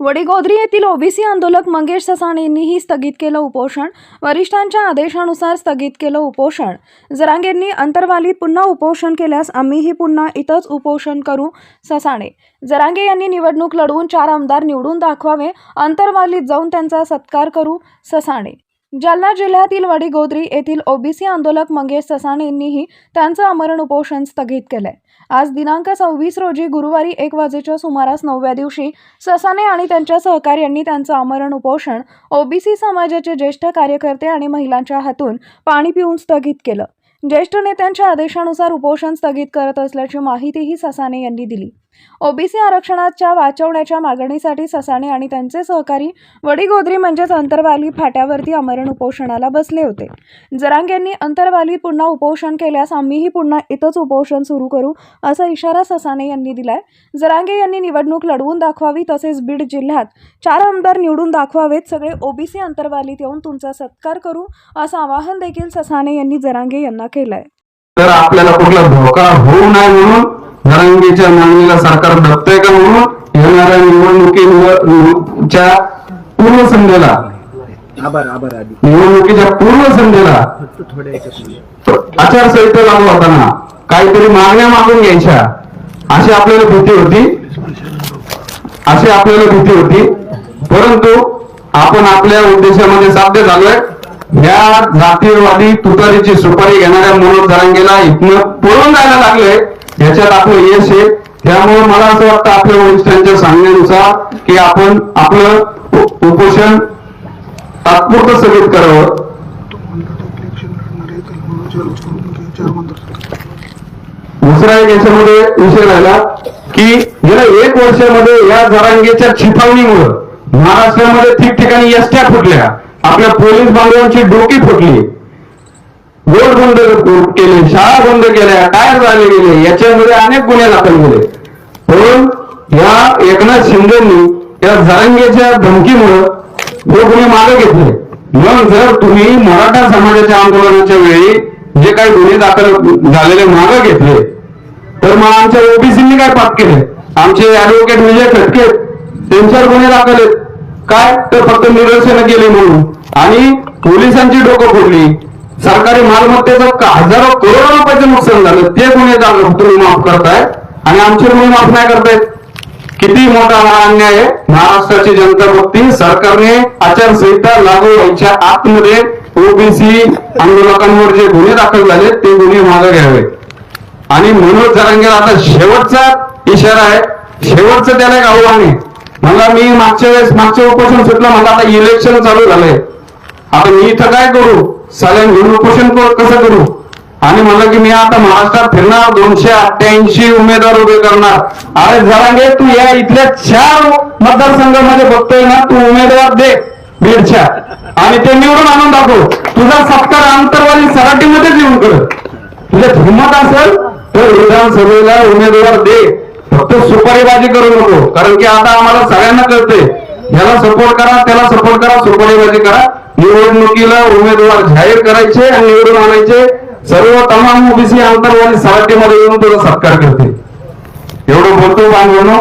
वडीगोद्री येथील ओबीसी आंदोलक मंगेश ससाणेंनीही स्थगित केलं उपोषण. वरिष्ठांच्या आदेशानुसार स्थगित केलं उपोषण. जरांगेंनी अंतर्वालीत पुन्हा उपोषण केल्यास आम्हीही पुन्हा इथंच उपोषण करू ससाणे. जरांगे यांनी निवडणूक लढवून चार आमदार निवडून दाखवावे अंतर्वालीत जाऊन त्यांचा सत्कार करू ससाणे. जालना जिल्ह्यातील वडीगोद्री येथील ओबीसी आंदोलक मंगेश ससाणे त्यांचं अमरण उपोषण स्थगित केलंय. आज दिनांक सव्वीस रोजी गुरुवारी एक वाजेच्या सुमारास नवव्या दिवशी ससाने आणि त्यांच्या सहकार्यांनी त्यांचं आमरण उपोषण ओबीसी समाजाचे ज्येष्ठ कार्यकर्ते आणि महिलांच्या हातून पाणी पिऊन स्थगित केलं. ज्येष्ठ नेत्यांच्या आदेशानुसार उपोषण स्थगित करत असल्याची माहितीही ससाने यांनी दिली. ओबीसी आरक्षणाच्या वाचवण्याच्या मागणीसाठी ससाणे आणि त्यांचे सहकारी वडीगोद्री म्हणजेच अंतरवाली फाट्यावरती अमरण उपोषणाला बसले होते. जरांग यांनी अंतरवाली पुन्हा उपोषण केल्यास आम्हीही पुन्हा इथंच उपोषण सुरू करू असा इशारा ससाने यांनी दिलाय. जरांगे यांनी निवडणूक लढवून दाखवावी तसेच बीड जिल्ह्यात चार आमदार निवडून दाखवावेत सगळे ओबीसी अंतर्वालीत येऊन तुमचा सत्कार करू असं आवाहन देखील ससाने यांनी जरांगे यांना केलंय. तर आपल्याला कुठला धोका होऊ नये म्हणून जरांगीच्या मागणीला सरकार दबतंय का म्हणून? येणाऱ्या निवडणुकीच्या पूर्व संध्येला निवडणुकीच्या पूर्व संध्येला आचारसंहिता लागू होताना काहीतरी मागण्या मागून घ्यायच्या. अशी आपल्याला भीती होती. अशी आपल्याला भीती होती. परंतु आपण आपल्या उद्देशामध्ये साध्य झालोय. या जातीयवादी तुतारीची सुपारी घेणाऱ्या मनोज जरांगेला इथनं पळून जायला लागले ह्याच्यात आपलं यश आहे. त्यामुळे मला असं वाटतं आपल्या वरिष्ठांच्या सांगण्यानुसार की आपण आपलं उपोषण तात्पुरतं स्थगित करावं. दुसरा एक याच्यामध्ये विषय राहिला की गेल्या एक वर्षामध्ये या जरांगेच्या छिपावणीमुळं महाराष्ट्रामध्ये ठिकठिकाणी एसट्या फुटल्या. आपल्या पोलीस बांधवांची डोकी फुटली. बोट बंद केले शाळा बंद केल्या टायर झाले गेले याच्यामध्ये अनेक गुन्हे दाखल झाले. पण या एकनाथ शिंदेनी या जरांगेच्या धमकीमुळं हे गुन्हे मागे घेतले. मग जर तुम्ही मराठा समाजाच्या आंदोलनाच्या वेळी जे काही गुन्हे दाखल झालेले मागे घेतले तर मग आमच्या ओबीसीनी काय पाप केले? आमचे ऍडव्होकेट विजय खटके त्यांच्यावर गुन्हे दाखल आहेत. काय? तर फक्त निदर्शनं केली म्हणून. आणि पोलिसांची डोकं फोडली. सरकारी मालमत्तेचं हजारो करोडो रुपयाचं नुकसान झालं. ते गुन्हे तुम्ही माफ करताय. आणि आमचे गुन्हे माफ नाही करतायत. किती मोठा हा अन्याय आहे. महाराष्ट्राची जनता बघती सरकारने आचारसंहिता लागू व्हायच्या आतमध्ये ओबीसी आंदोलकांवर जे गुन्हे दाखल झाले ते गुन्हे मागे घ्यावे. आणि मनोज जरांगेला आता शेवटचा इशारा आहे. शेवटचं त्याला एक आव्हान आहे. मला मी मागच्या वेळेस मागच्या उपोषण सुटलं मला आता इलेक्शन चालू झालंय. आता मी इथं काय करू? सगळ्यांनी घेऊन उपोषण कसं करू? आणि म्हणलं की मी आता महाराष्ट्रात फिरणार दोनशे अठ्ठ्याऐंशी उमेदवार उभे करणार. अरे जरांगे तू या इथल्या चार मतदारसंघामध्ये बघतोय ना तू उमेदवार दे बीडच्या. आणि ते निवडून आणून दाखव. तुझा सत्कार आंतरवाली सराटीमध्येच येऊन कर. तुझ्या हिंमत असेल तर विधानसभेला उमेदवार दे. फक्त सुपारीबाजी करू नको. कारण की आता आम्हाला सगळ्यांना कळते ह्याला सपोर्ट करा त्याला सपोर्ट करा सुपारीबाजी करा. निवडणुकीला उमेदवार जाहीर करायचे आणि निवडून आणायचे. सर्व तमाम ओबीसी आंतरवादी सराटीमध्ये येऊन त्याचा सत्कार करते. एवढं बोलतो बांधवनो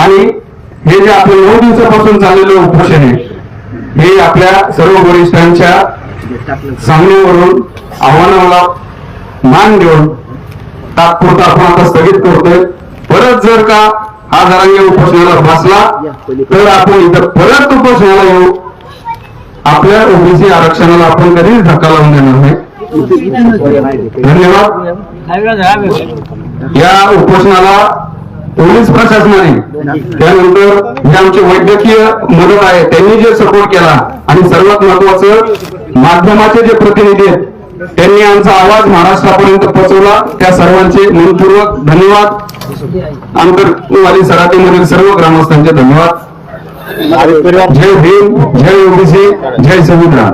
आणि हे जे आपले नऊ दिवसापासून चाललेलं उपोषण आहे हे आपल्या सर्व वरिष्ठांच्या सांगण्यावरून आव्हानाला मान देऊन तात्पुरता आपण आता स्थगित करतोय. परत जर का हा जरांगे उपोषणाला बसला तर आपण इथं परत उपोषणाला येऊ. आपल्या ओबीसी आरक्षणाला आपण कधीच धक्का लावून देणार नाही. धन्यवाद. या उपोषणाला पोलीस प्रशासनाने त्यानंतर जे आमचे वैद्यकीय मदत आहे त्यांनी जे सपोर्ट केला आणि सर्वात महत्वाचं माध्यमाचे जे प्रतिनिधी आहेत त्यांनी आमचा आवाज महाराष्ट्रापर्यंत पोहोचवला. त्या सर्वांचे मनपूर्वक धन्यवाद. आंतरवादी सराटीमधील सर्व ग्रामस्थांचे धन्यवाद. जय भीम जय ओबीसी जय संविधान